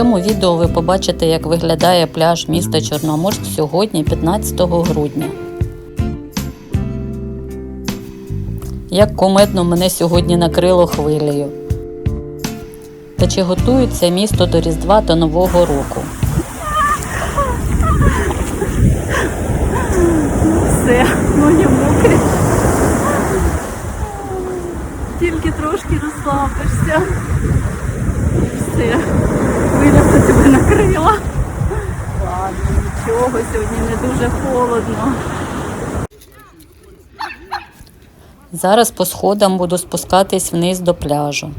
цьому відео ви побачите, як виглядає пляж міста Чорноморськ сьогодні, 15 грудня. Як кумедно мене сьогодні накрило хвилею. Та чи готується місто до Різдва та Нового року? Все, ноги мокрі. Тільки трошки розслабишся. Все. Хвиля тебе накрила. Ладно, нічого, сьогодні не дуже холодно. Зараз по сходам буду спускатись вниз до пляжу.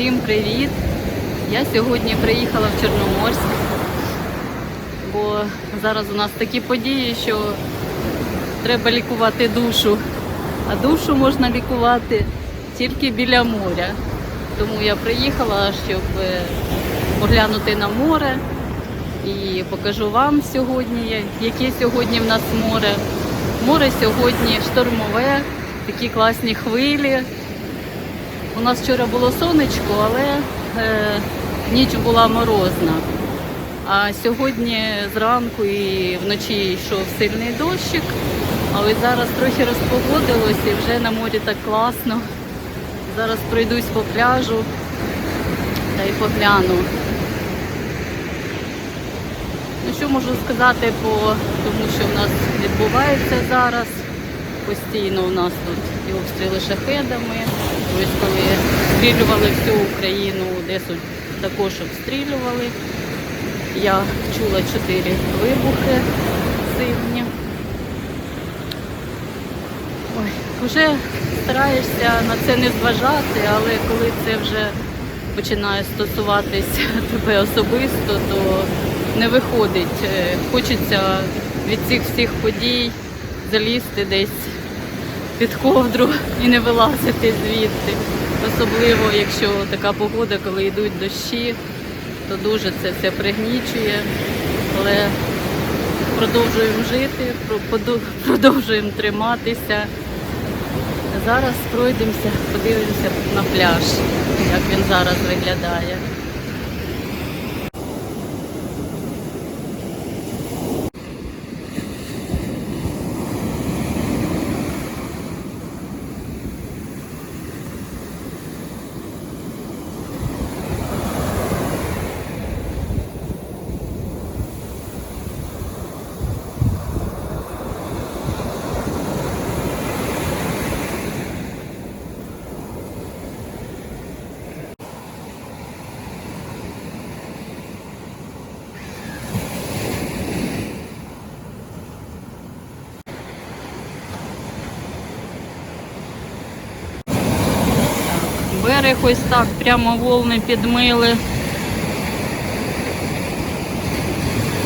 Всім привіт! Я сьогодні приїхала в Чорноморськ, бо зараз у нас такі події, що треба лікувати душу. А душу можна лікувати тільки біля моря. Тому я приїхала, щоб е, поглянути на море і покажу вам сьогодні, яке сьогодні в нас море. Море сьогодні штормове, такі класні хвилі. У нас вчора було сонечко, але е, ніч була морозна. А сьогодні зранку і вночі йшов сильний дощик, але зараз трохи розпогодилось і вже на морі так класно. Зараз пройдусь по пляжу та й погляну. Ну, що можу сказати по тому, що в нас відбувається зараз. Постійно у нас тут і обстріли шахедами. Ось коли обстрілювали всю Україну, Одесу також обстрілювали. Я чула чотири вибухи сильні. Ой, вже стараєшся на це не зважати, але коли це вже починає стосуватись тебе особисто, то не виходить. Е, Хочеться від цих всіх подій залізти десь під ковдру і не вилазити звідти. Особливо, якщо така погода, коли йдуть дощі, то дуже це все пригнічує. Але продовжуємо жити, продовжуємо триматися. Зараз пройдемося, подивимося на пляж, як він зараз виглядає. Берег так, прямо волни підмили.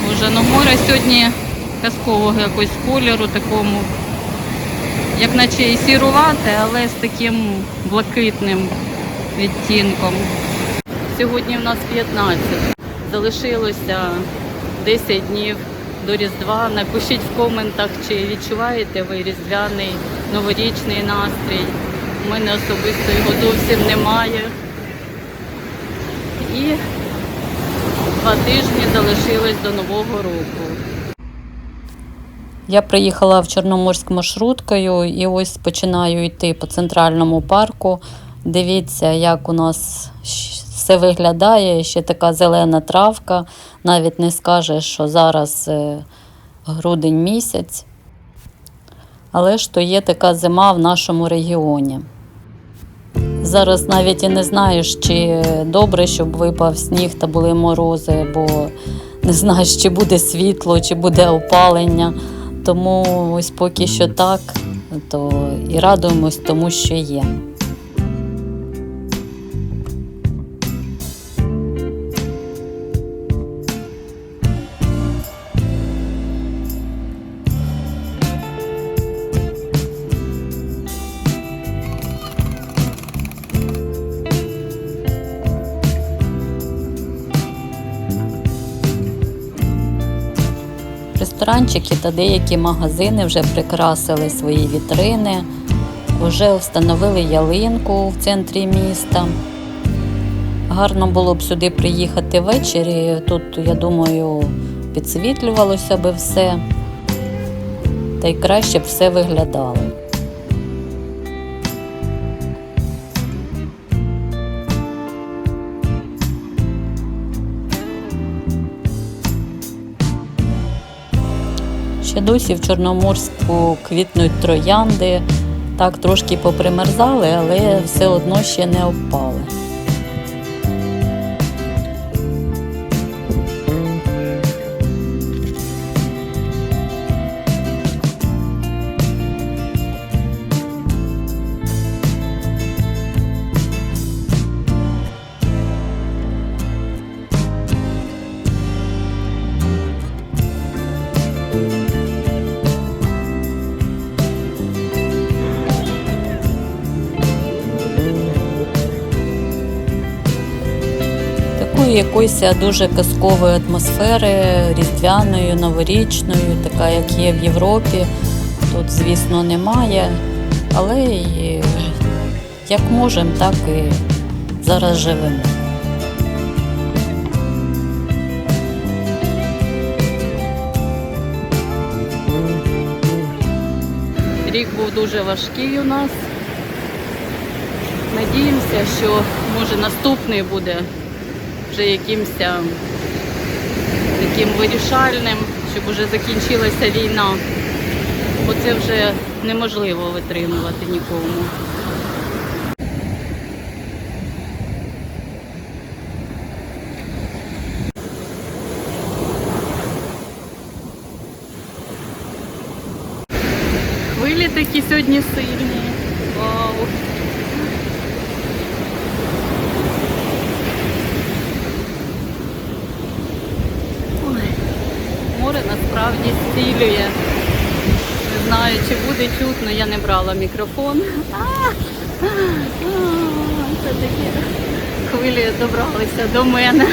Боже, ну море сьогодні казкового якогось кольору такому, як наче і сірувате, але з таким блакитним відтінком. Сьогодні в нас 15. Залишилося 10 днів до Різдва. Напишіть в коментах, чи відчуваєте ви різдвяний новорічний настрій. У мене особисто його зовсім немає. І два тижні залишилось до Нового року. Я приїхала в Чорноморськ маршруткою і ось починаю йти по центральному парку. Дивіться, як у нас все виглядає. Ще така зелена травка. Навіть не скажеш, що зараз е, грудень місяць. Але ж то є така зима в нашому регіоні. Зараз навіть і не знаєш, чи добре, щоб випав сніг та були морози, бо не знаєш, чи буде світло, чи буде опалення. Тому ось поки що так, то і радуємось тому, що є. Ресторанчики та деякі магазини вже прикрасили свої вітрини, вже встановили ялинку в центрі міста. Гарно було б сюди приїхати ввечері. Тут, я думаю, підсвітлювалося би все, та й краще б все виглядало. Ще досі в Чорноморську квітнуть троянди. Так трошки попримерзали, але все одно ще не опали. Якоїсь дуже казкової атмосфери, різдвяної, новорічної, така як є в Європі. Тут, звісно, немає, але і як можемо, так і зараз живемо. Рік був дуже важкий у нас. Надіємося, що може наступний буде вже якимось таким вирішальним, щоб вже закінчилася війна. Бо це вже неможливо витримувати нікому. Хвилі такі сьогодні сильні. Вау. Ой, Море насправді зцілює. Не знаю, чи буде чутно, я не брала мікрофон. Це такі хвилі добралися до мене.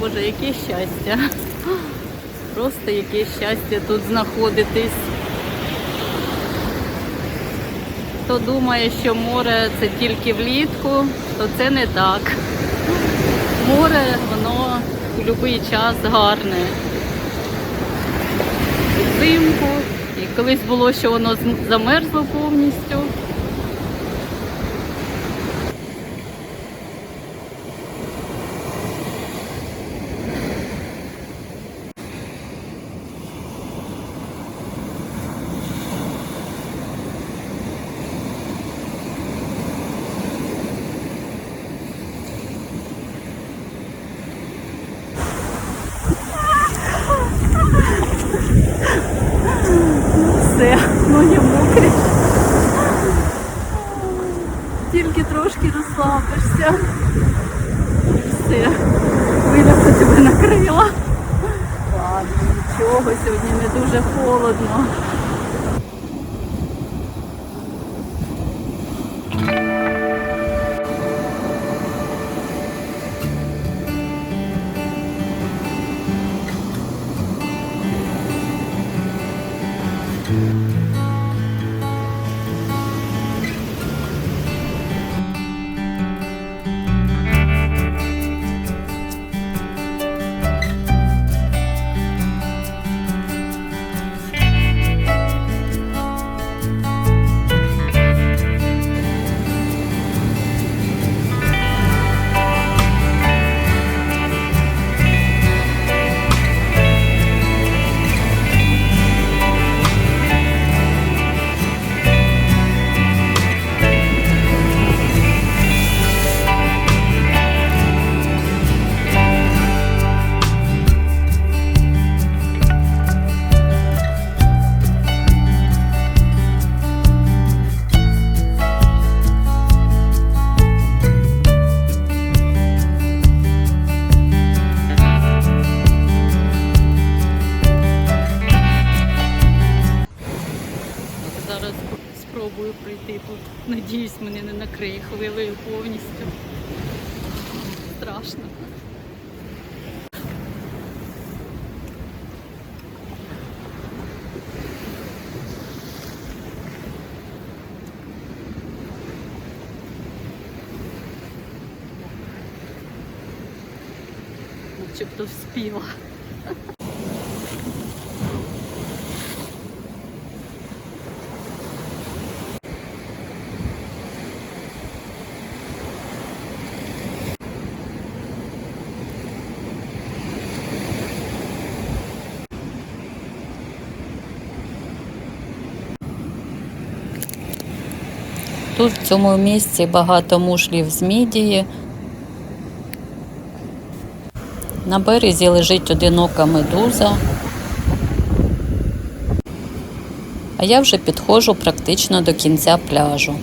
Боже, яке щастя. Просто яке щастя тут знаходитись. Хто думає, що море це тільки влітку, то це не так. Море, воно у будь-який час гарне. Взимку. І колись було, що воно замерзло повністю. Все, ноги мокрі. Тільки трошки розслабишся. І все. Вже тебе накрила. Ладно, нічого, сьогодні не дуже холодно. Накриє хвилею повністю. Страшно. Начебто вспіла. Тут в цьому місці багато мушлів з мідії. На березі лежить одинока медуза. А я вже підходжу практично до кінця пляжу.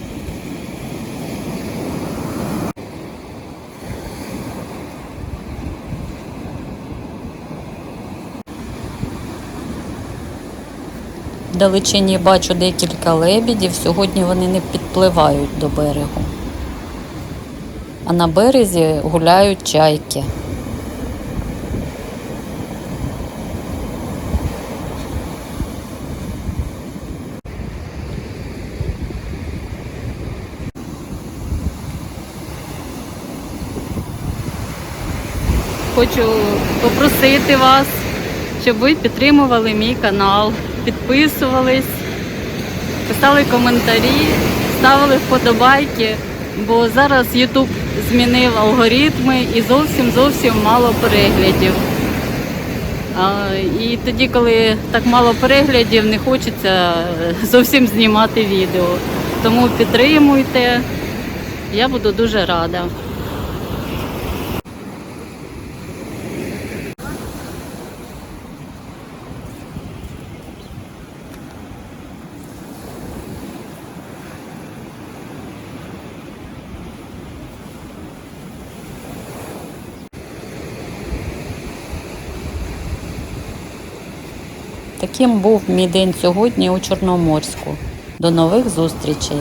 Вдалечині бачу декілька лебідів. Сьогодні вони не підпливають до берегу. А на березі гуляють чайки. Хочу попросити вас, щоб ви підтримували мій канал, підписувались, писали коментарі, ставили вподобайки, бо зараз YouTube змінив алгоритми і зовсім зовсім мало переглядів. А, і тоді, коли так мало переглядів, не хочеться е, зовсім знімати відео. Тому підтримуйте, я буду дуже рада. Таким був мій день сьогодні у Чорноморську. До нових зустрічей!